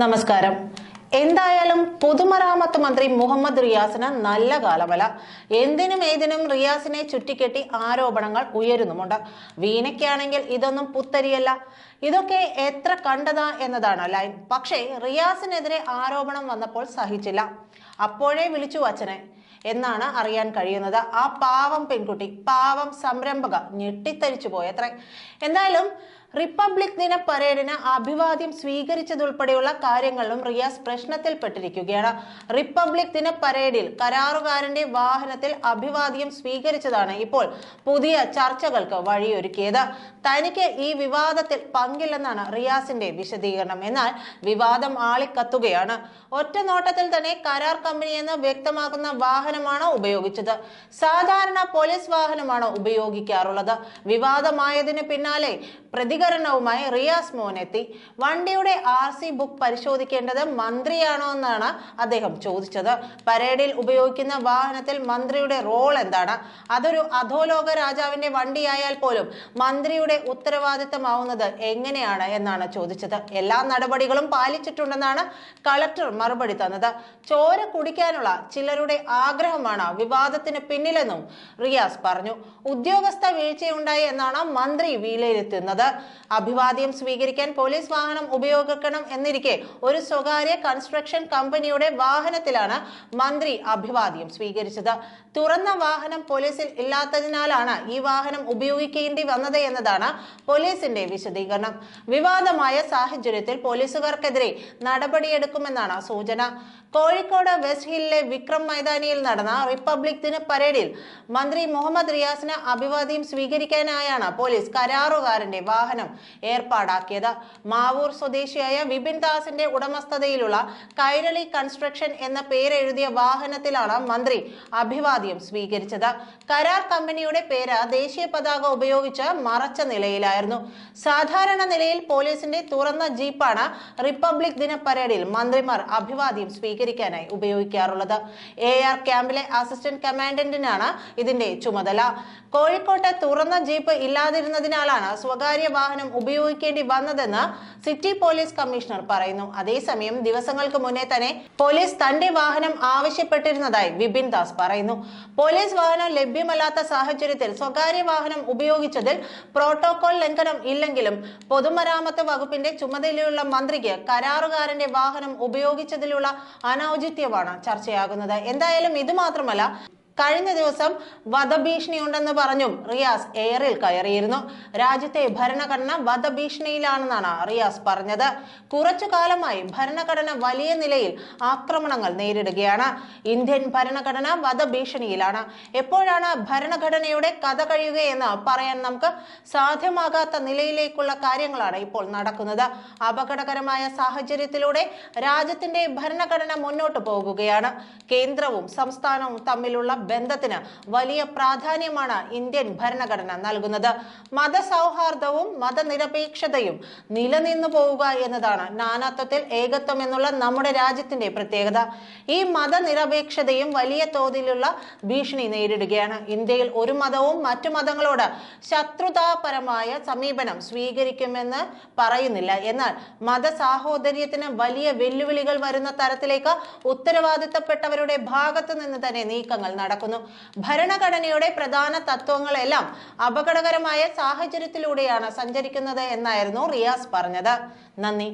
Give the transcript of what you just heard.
നമസ്കാരം. എന്തായാലും പൊതുമരാമത്ത് മന്ത്രി മുഹമ്മദ് റിയാസിന് നല്ല കാലമല്ല എന്തിനും ഏതിനും റിയാസിനെ ചുറ്റിക്കെട്ടി ആരോപണങ്ങൾ ഉയരുന്നുമുണ്ട്. വീണയ്ക്കാണെങ്കിൽ ഇതൊന്നും പുത്തരിയല്ല. ഇതൊക്കെ എത്ര കണ്ടതാ എന്നതാണ് ലൈൻ. പക്ഷേ റിയാസിനെതിരെ ആരോപണം വന്നപ്പോൾ സഹിച്ചില്ല. അപ്പോഴേ വിളിച്ചു അച്ഛനെ എന്നാണ് അറിയാൻ കഴിയുന്നത്. ആ പാവം പെൺകുട്ടി പാവം സംരംഭക ഞെട്ടിത്തരിച്ചു പോയത്രേ. എന്തായാലും റിപ്പബ്ലിക് ദിന പരേഡിന് അഭിവാദ്യം സ്വീകരിച്ചതുൾപ്പെടെയുള്ള കാര്യങ്ങളിലും റിയാസ് പ്രശ്നത്തിൽപ്പെട്ടിരിക്കുകയാണ്. റിപ്പബ്ലിക് ദിന പരേഡിൽ കരാറുകാരന്റെ വാഹനത്തിൽ അഭിവാദ്യം സ്വീകരിച്ചതാണ് ഇപ്പോൾ പുതിയ ചർച്ചകൾക്ക് വഴിയൊരുക്കിയത്. തനിക്ക് ഈ വിവാദത്തിൽ പങ്കില്ലെന്നാണ് റിയാസിന്റെ വിശദീകരണം. എന്നാൽ വിവാദം ആളിക്കത്തുകയാണ്. ഒറ്റ നോട്ടത്തിൽ തന്നെ കരാർ കമ്പനി എന്ന് വ്യക്തമാക്കുന്ന വാഹനമാണ് ഉപയോഗിച്ചത്? സാധാരണ പോലീസ് വാഹനമാണ് ഉപയോഗിക്കാറുള്ളത്? വിവാദമായതിന് പിന്നാലെ പ്രതികരണവുമായി റിയാസ് മോനെത്തി. വണ്ടിയുടെ ആർ സി ബുക്ക് പരിശോധിക്കേണ്ടത് മന്ത്രിയാണോ എന്നാണ് അദ്ദേഹം ചോദിച്ചത്. പരേഡിൽ ഉപയോഗിക്കുന്ന വാഹനത്തിൽ മന്ത്രിയുടെ റോൾ എന്താണ്? അതൊരു അധോലോക രാജാവിന്റെ വണ്ടിയായാൽ പോലും മന്ത്രിയുടെ ഉത്തരവാദിത്തമാവുന്നത് എങ്ങനെയാണ് എന്നാണ് ചോദിച്ചത്. എല്ലാ നടപടികളും പാലിച്ചിട്ടുണ്ടെന്നാണ് കളക്ടർ മറുപടി തന്നത്. ചോര കുടിക്കാനുള്ള ചിലരുടെ ആഗ്രഹമാണ് വിവാദത്തിന് പിന്നിലെന്നും റിയാസ് പറഞ്ഞു. ഉദ്യോഗസ്ഥ വീഴ്ചയുണ്ടായി എന്നാണ് മന്ത്രി വിലയിരുത്തുന്നത്. അഭിവാദ്യം സ്വീകരിക്കാൻ പോലീസ് വാഹനം ഉപയോഗിക്കണം എന്നിരിക്കെ ഒരു സ്വകാര്യ കൺസ്ട്രക്ഷൻ കമ്പനിയുടെ വാഹനത്തിലാണ് മന്ത്രി അഭിവാദ്യം സ്വീകരിച്ചത്. തുറന്ന വാഹനം പോലീസിൽ ഇല്ലാത്തതിനാലാണ് ഈ വാഹനം ഉപയോഗിക്കേണ്ടി വന്നത് എന്നതാണ് പോലീസിന്റെ വിശദീകരണം. വിവാദമായ സാഹചര്യത്തിൽ പോലീസുകാർക്കെതിരെ നടപടിയെടുക്കുമെന്നാണ് സൂചന. കോഴിക്കോട് വെസ്റ്റ് ഹില്ലിലെ വിക്രം മൈതാനിയിൽ നടന്ന റിപ്പബ്ലിക് ദിന പരേഡിൽ മന്ത്രി മുഹമ്മദ് റിയാസിന് അഭിവാദ്യം സ്വീകരിക്കാനായാണ് പോലീസ് കരാറുകാരന്റെ വാഹനം ഏർപ്പാടാക്കിയത്. മാവൂർ സ്വദേശിയായ വിപിൻ ദാസിന്റെ ഉടമസ്ഥതയിലുള്ള കൈരളി കൺസ്ട്രക്ഷൻ എന്ന പേരെഴുതിയ വാഹനത്തിലാണ് മന്ത്രി അഭിവാദ്യം സ്വീകരിച്ചത്. കരാർ കമ്പനിയുടെ പേര് ദേശീയ പതാക ഉപയോഗിച്ച് മറച്ച നിലയിലായിരുന്നു. സാധാരണ നിലയിൽ പോലീസിന്റെ തുറന്ന ജീപ്പാണ് റിപ്പബ്ലിക് ദിന പരേഡിൽ മന്ത്രിമാർ അഭിവാദ്യം സ്വീകരിക്കാനായി ഉപയോഗിക്കാറുള്ളത്. എ ആർ ക്യാമ്പിലെ അസിസ്റ്റന്റ് കമാൻഡന്റിനാണ് ഇതിന്റെ ചുമതല. കോഴിക്കോട്ടെ തുറന്ന ജീപ്പ് ഇല്ലാതിരുന്നതിനാലാണ് സ്വകാര്യ വാഹനം ഉപയോഗിക്കേണ്ടി വന്നതെന്ന് സിറ്റി പോലീസ് കമ്മീഷണർ പറയുന്നു. അതേസമയം ദിവസങ്ങൾക്ക് മുന്നേ തന്നെ പോലീസ് തന്റെ വാഹനം ആവശ്യപ്പെട്ടിരുന്നതായി വിപിൻ ദാസ് പറയുന്നു. പോലീസ് വാഹനം ലഭ്യമല്ലാത്ത സാഹചര്യത്തിൽ സ്വകാര്യ വാഹനം ഉപയോഗിച്ചതിൽ പ്രോട്ടോകോൾ ലംഘനം ഇല്ലെങ്കിലും പൊതുമരാമത്ത് വകുപ്പിന്റെ ചുമതലയുള്ള മന്ത്രിക്ക് കരാറുകാരന്റെ വാഹനം ഉപയോഗിച്ചതിലുള്ള അനൗചിത്യമാണ് ചർച്ചയാകുന്നത്. എന്തായാലും ഇത് മാത്രമല്ല കഴിഞ്ഞ ദിവസം വധഭീഷണിയുണ്ടെന്ന് പറഞ്ഞും റിയാസ് എയറിൽ കയറിയിരുന്നു. രാജ്യത്തെ ഭരണഘടന വധഭീഷണിയിലാണെന്നാണ് റിയാസ് പറഞ്ഞത്. കുറച്ചു കാലമായി ഭരണഘടന വലിയ നിലയിൽ ആക്രമണങ്ങൾ നേരിടുകയാണ്. ഇന്ത്യൻ ഭരണഘടന വധഭീഷണിയിലാണ്. എപ്പോഴാണ് ഭരണഘടനയുടെ കഥ കഴിയുകയെന്ന് പറയാൻ നമുക്ക് സാധ്യമാകാത്ത നിലയിലേക്കുള്ള കാര്യങ്ങളാണ് ഇപ്പോൾ നടക്കുന്നത്. അപകടകരമായ സാഹചര്യത്തിലൂടെ രാജ്യത്തിന്റെ ഭരണഘടന മുന്നോട്ട് പോകുകയാണ്. കേന്ദ്രവും സംസ്ഥാനവും തമ്മിലുള്ള ബന്ധത്തിന് വലിയ പ്രാധാന്യമാണ് ഇന്ത്യൻ ഭരണഘടന നൽകുന്നത്. മതസൗഹാർദ്ദവും മതനിരപേക്ഷതയും നിലനിന്നു പോവുക എന്നതാണ് നാനാത്വത്തിൽ ഏകത്വം എന്നുള്ള നമ്മുടെ രാജ്യത്തിന്റെ പ്രത്യേകത. ഈ മതനിരപേക്ഷതയും വലിയ തോതിലുള്ള ഭീഷണി നേരിടുകയാണ്. ഇന്ത്യയിൽ ഒരു മതവും മറ്റു മതങ്ങളോട് ശത്രുതാപരമായ സമീപനം സ്വീകരിക്കുമെന്ന് പറയുന്നില്ല. എന്നാൽ മതസാഹോദര്യത്തിന് വലിയ വെല്ലുവിളികൾ വരുന്ന തരത്തിലേക്ക് ഉത്തരവാദിത്തപ്പെട്ടവരുടെ ഭാഗത്തു നിന്ന് തന്നെ നീക്കങ്ങൾ നടക്കുന്നു. ഭരണഘടനയുടെ പ്രധാന തത്വങ്ങളെല്ലാം അപകടകരമായ സാഹചര്യത്തിലൂടെയാണ് സഞ്ചരിക്കുന്നത് എന്നായിരുന്നു റിയാസ് പറഞ്ഞത്. നന്ദി.